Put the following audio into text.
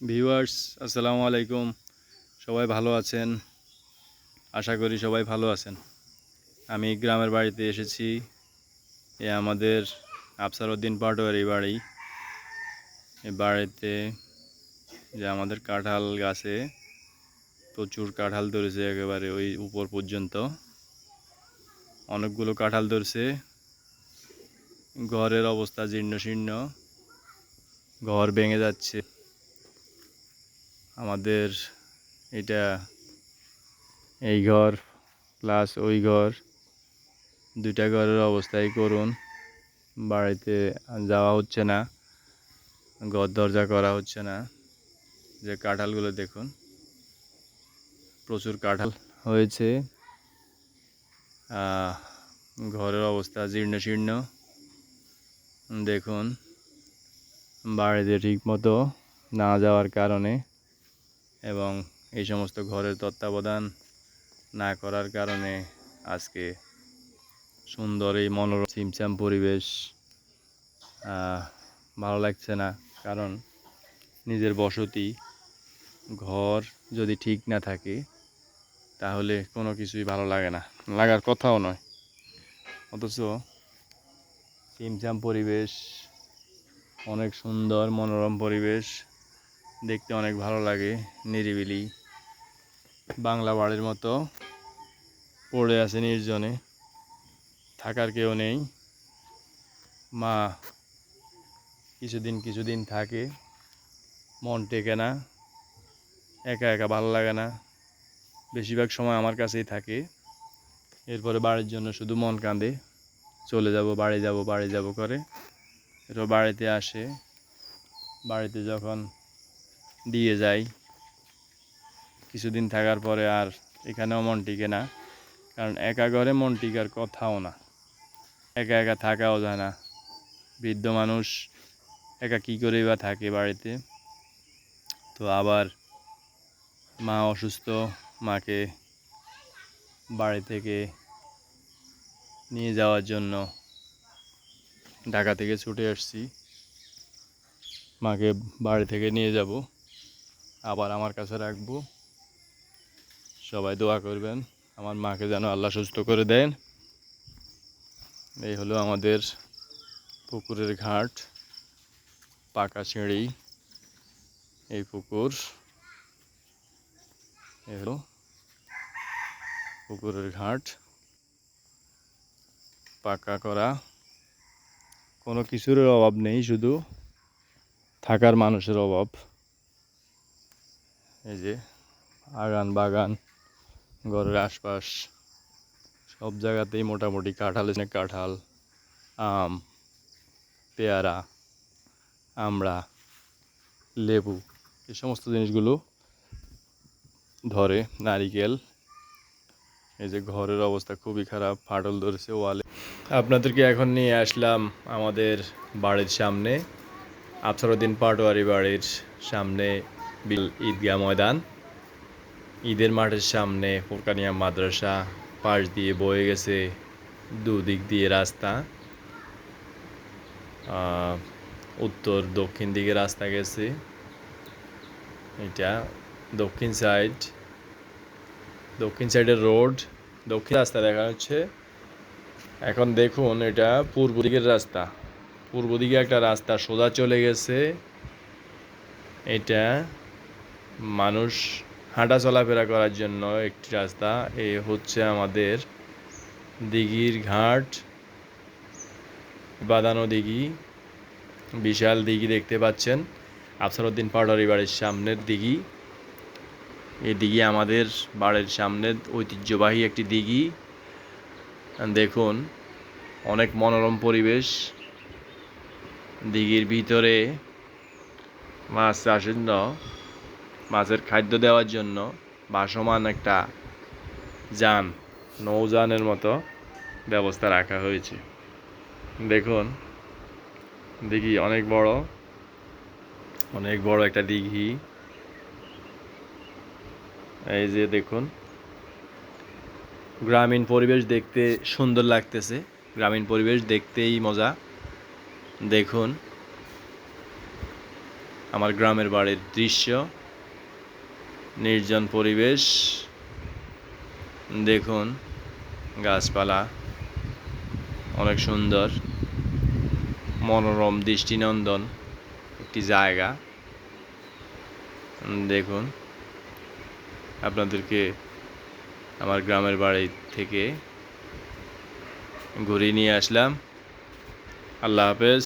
Viewers, আসসালামু আলাইকুম। সবাই ভালো আছেন? আশা করি সবাই ভালো আছেন। আমি গ্রামের বাড়িতে এসেছি। এ আমাদের আফসার আফসারউদ্দিন পাটোয়ারি বাড়ি। এ বাড়িতে যে আমাদের কাঁঠাল গাছে প্রচুর কাঁঠাল ধরেছে একেবারে ওই উপর পর্যন্ত। অনেকগুলো কাঁঠাল ধরছে। ঘরের অবস্থা জীর্ণ শীর্ণ ঘর ভেঙে যাচ্ছে। আমাদের এটা এই ঘর প্লাস ওই ঘর, দুইটা ঘরের অবস্থাই করুন। বাড়িতে যাওয়া হচ্ছে না, ঘর দরজা করা হচ্ছে না। যে কাঁঠালগুলো দেখুন, প্রচুর কাঁঠাল হয়েছে। ঘরের অবস্থা জীর্ণ শীর্ণ। দেখুন, বাড়িতে ঠিক মতো না যাওয়ার কারণে এবং এই সমস্ত ঘরের তত্ত্বাবধান না করার কারণে আজকে সুন্দর এই মনোরম ছিমছাম পরিবেশ ভালো লাগছে না। কারণ নিজের বসতি, ঘর যদি ঠিক না থাকে, তাহলে কোনো কিছুই ভালো লাগে না। লাগার কথাও নয়। অথচ ছিমছাম পরিবেশ, অনেক সুন্দর মনোরম পরিবেশ দেখতে অনেক ভালো লাগে, নিরিবিলি। বাংলা বাড়ির মতো পড়ে আছে নির্জনে, থাকার কেউ নেই। মা কিছুদিন কিছুদিন থাকে, মন টেকে না, একা একা ভালো লাগে না। বেশিরভাগ সময় আমার কাছেই থাকে। এরপরে বাড়ির জন্য শুধু মন কাঁদে, চলে যাব, বাড়ি যাব বাড়ি যাব করে। এরপর বাড়িতে আসে, বাড়িতে যখন দিয়ে যাই। কিছুদিন থাকার পরে আর এখানেও মন টিকে না, কারণ একা ঘরে মন টিকার কথাও না। একা একা থাকাও যায় না। বৃদ্ধ মানুষ একা কী করেই বা থাকে বাড়িতে। তো আবার মা অসুস্থ, মাকে বাড়ি থেকে নিয়ে যাওয়ার জন্য ঢাকা থেকে ছুটে আসছি। মাকে বাড়ি থেকে নিয়ে যাব। আবার আমার কাছে রাখব। সবাই দোয়া করবেন। আমার মাকে যেন আল্লাহ সুস্থ করে দেন। এই হলো আমাদের পুকুরের ঘাট, পাকা সিঁড়ি। এই পুকুর, এই হলো পুকুরের ঘাট। পাকা করা। কোনো কিছুর অভাব নেই, শুধু থাকার মানুষের অভাব। এই যে আগান বাগান, ঘরের আশপাশ, সব জায়গাতেই মোটামুটি কাঁঠাল এনে কাঁঠাল, আম, পেয়ারা, আমড়া, লেবু, এই সমস্ত জিনিসগুলো ধরে নারিকেল। এই যে ঘরের অবস্থা খুবই খারাপ, ফাটল ধরেছে ওয়ালে। আপনাদেরকে এখন নিয়ে আসলাম আমাদের বাড়ির সামনে আফসরউদ্দিন পাটোয়ারি বাড়ির সামনে বিল ঈদগাহ ময়দান। ঈদের মাঠের সামনে ফোরকানিয়া মাদ্রাসা পাশ দিয়ে বয়ে গেছে দুদিক দিয়ে রাস্তা। উত্তর দক্ষিণ দিকে রাস্তা গেছে। এটা দক্ষিণ সাইড। দক্ষিণ সাইডের রোড, দক্ষিণ রাস্তা দেখা যাচ্ছে। এখন দেখুন, এটা পূর্ব দিকের রাস্তা। পূর্ব দিকে একটা রাস্তা সোজা চলে গেছে। এটা মানুষ হাঁটা চলাফেরা করার জন্য একটি রাস্তা, এ হচ্ছে আমাদের দিঘির ঘাট, বাদানো দিঘি, বিশাল দিঘি দেখতে পাচ্ছেন, আফসারউদ্দিন পাউডারি বাড়ির সামনের দিঘি। এই দিঘি আমাদের বাড়ির সামনের ঐতিহ্যবাহী একটি দিঘি। দেখুন, অনেক মনোরম পরিবেশ। দিঘির ভিতরে মাছ চাষের জন্য মাছের খাদ্য দেওয়ার জন্য ভাসমান একটা যান, নৌযানের মতো ব্যবস্থা রাখা হয়েছে। দেখুন দিঘি অনেক বড় অনেক বড় একটা দিঘি। এই যে দেখুন, গ্রামীণ পরিবেশ দেখতে সুন্দর লাগতেছে। গ্রামীণ পরিবেশ দেখতেই মজা। দেখুন, আমার গ্রামের বাড়ির দৃশ্য। নির্জন পরিবেশ। দেখুন, গাছপালা অনেক সুন্দর। মনোরম দৃষ্টিনন্দন একটি জায়গা। দেখুন, আপনাদেরকে আমার গ্রামের বাড়ি থেকে ঘুরিয়ে নিয়ে আসলাম। আল্লাহ হাফেজ।